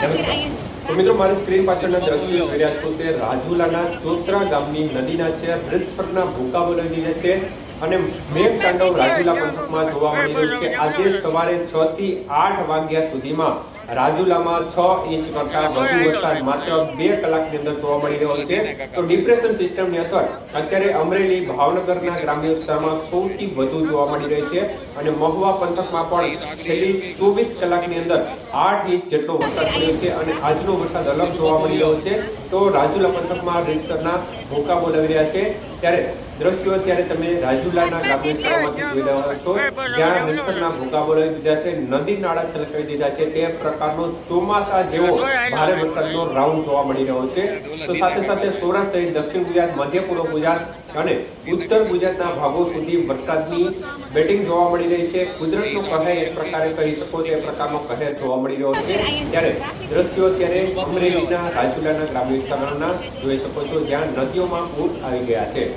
તો મિત્રો મારી સ્ક્રીન પાછળના દ્રશ્યો જોઈ રહ્યા છો તે રાજુલાના ચોત્રા ગામની નદીના છે રીતસરના ભૂકા બોલાવી દીધા છે અને મેઘ તાંડવ રાજુલા પંથકમાં જોવા મળી રહ્યું છે. આજે સવારે છ થી આઠ વાગ્યા સુધીમાં રાજુલામાં છ ઇંચ કરતા વધુ વરસાદ માત્ર બે કલાકની અંદર જોવા મળી રહ્યો છે. તો ડિપ્રેશન સિસ્ટમની અસર અત્યારે અમરેલી ભાવનગરના ગ્રામ્ય વિસ્તારમાં સૌથી વધુ જોવા મળી રહી છે અને મહુવા પંથકમાં પણ છેલ્લી ચોવીસ કલાકની અંદર આઠ ઇંચ જેટલો વરસાદ પડ્યો છે અને આજનો વરસાદ અલગ જોવા મળી રહ્યો છે. તો રાજુલા પંથકમાં રીતસરના ભૂકા બોલાવી રહ્યા છે. ત્યારે દ્રશ્યો અત્યારે તમે રાજુલાના ગ્રામ્ય વિસ્તારોમાંથી જોઈ રહ્યા છો જ્યાં રીતસરના ભૂકા બોલાવી દીધા છે નદી નાળા છલકાવી દીધા છે તે પ્રકારનો ચોમાસા જેવો ભારે વરસાદનો રાઉન્ડ જોવા મળી રહ્યો છે. તો સાથે સાથે સૌરાષ્ટ્ર સહિત દક્ષિણ ગુજરાત મધ્ય પૂર્વ ગુજરાત અને ઉત્તર ગુજરાતના ભાગો સુધી વરસાદની બેટિંગ જોવા મળી રહી છે. કુદરતનો કહેર એક પ્રકારે કહી શકો તે પ્રકારનો કહેર જોવા મળી રહ્યો છે. ત્યારે દ્રશ્યો અત્યારે અમરેલીના રાજુલાના ગ્રામ્ય વિસ્તારોના જોઈ શકો છો જ્યાં નદીઓમાં પૂર આવી ગયા છે.